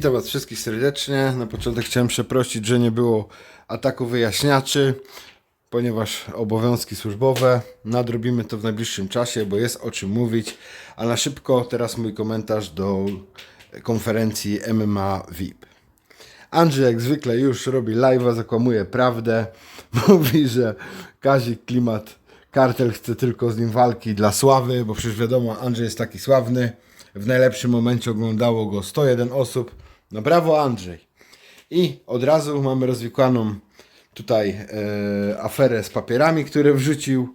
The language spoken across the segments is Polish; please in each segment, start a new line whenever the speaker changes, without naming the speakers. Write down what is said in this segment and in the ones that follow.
Witam Was wszystkich serdecznie. Na początek chciałem przeprosić, że nie było ataku wyjaśniaczy, ponieważ obowiązki służbowe. Nadrobimy to w najbliższym czasie, bo jest o czym mówić. A na szybko teraz mój komentarz do konferencji MMA VIP. Andrzej jak zwykle już robi live'a, zakłamuje prawdę. Mówi, że Kazik Klimat Kartel chce tylko z nim walki dla sławy, bo przecież wiadomo, Andrzej jest taki sławny. W najlepszym momencie oglądało go 101 osób. No brawo Andrzej. I od razu mamy rozwikłaną tutaj e, aferę z papierami, które wrzucił.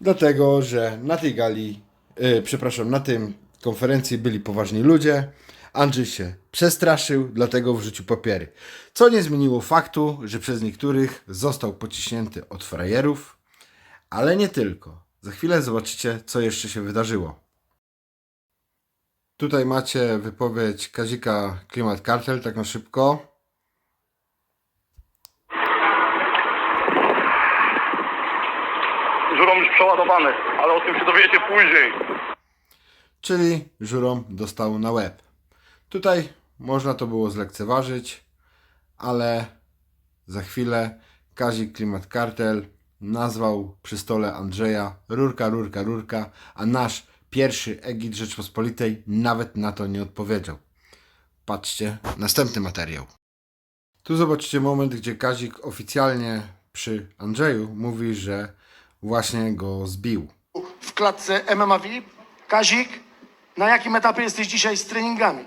Dlatego, że na tej gali, e, przepraszam, na tym konferencji byli poważni ludzie. Andrzej się przestraszył, dlatego wrzucił papiery. Co nie zmieniło faktu, że przez niektórych został pociśnięty od frajerów, ale nie tylko. Za chwilę zobaczycie, co jeszcze się wydarzyło. Tutaj macie wypowiedź Kazika Klimat Kartel, tak na szybko.
Żurom już przeładowany, ale o tym się dowiecie później.
czyli żurom dostał na łeb. Tutaj można to było zlekceważyć, ale za chwilę Kazik Klimat Kartel nazwał przy stole Andrzeja rurka, rurka, rurka, a nasz pierwszy Egid Rzeczpospolitej nawet na to nie odpowiedział. Patrzcie, następny materiał. Tu zobaczycie moment, gdzie Kazik oficjalnie przy Andrzeju mówi, że właśnie go zbił.
w klatce MMA VIP. Kazik, na jakim etapie jesteś dzisiaj z treningami?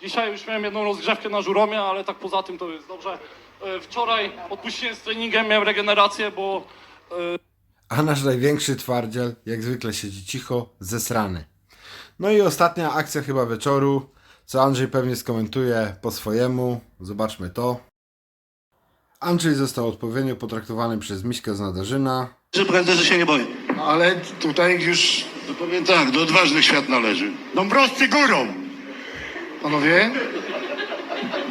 Dzisiaj już miałem jedną rozgrzewkę na żuromie, ale tak poza tym to jest dobrze. E, Wczoraj odpuściłem z treningiem, miałem regenerację, bo
A nasz największy twardziel, jak zwykle siedzi cicho, zesrany. No i ostatnia akcja chyba wieczoru, co Andrzej pewnie skomentuje po swojemu. Zobaczmy to. Andrzej został odpowiednio potraktowany przez Miśka z Nadarzyna.
że że się nie boję.
No, ale tutaj już
To powiem tak, do odważnych świat należy. Dąbrowscy górą!
panowie,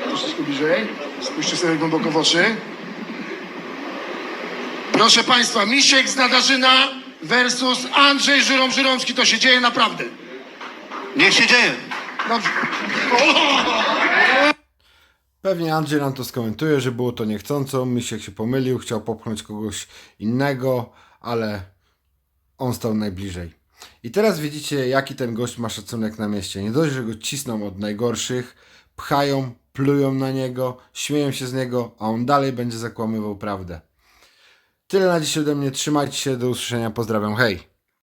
troszeczkę bliżej, spójrzcie sobie głęboko w oczy. Proszę państwa, Misiek z Nadarzyna versus Andrzej Żyrom-Żyromski. To się dzieje naprawdę.
Niech się dzieje.
Dobrze.
Pewnie Andrzej nam to skomentuje, że było to niechcąco, Misiek się pomylił, chciał popchnąć kogoś innego, ale on stał najbliżej. I teraz widzicie, jaki ten gość ma szacunek na mieście. Nie dość, że go cisną od najgorszych, pchają, plują na niego, śmieją się z niego, a on dalej będzie zakłamywał prawdę. Tyle na dziś ode mnie, trzymajcie się, do usłyszenia, pozdrawiam, hej!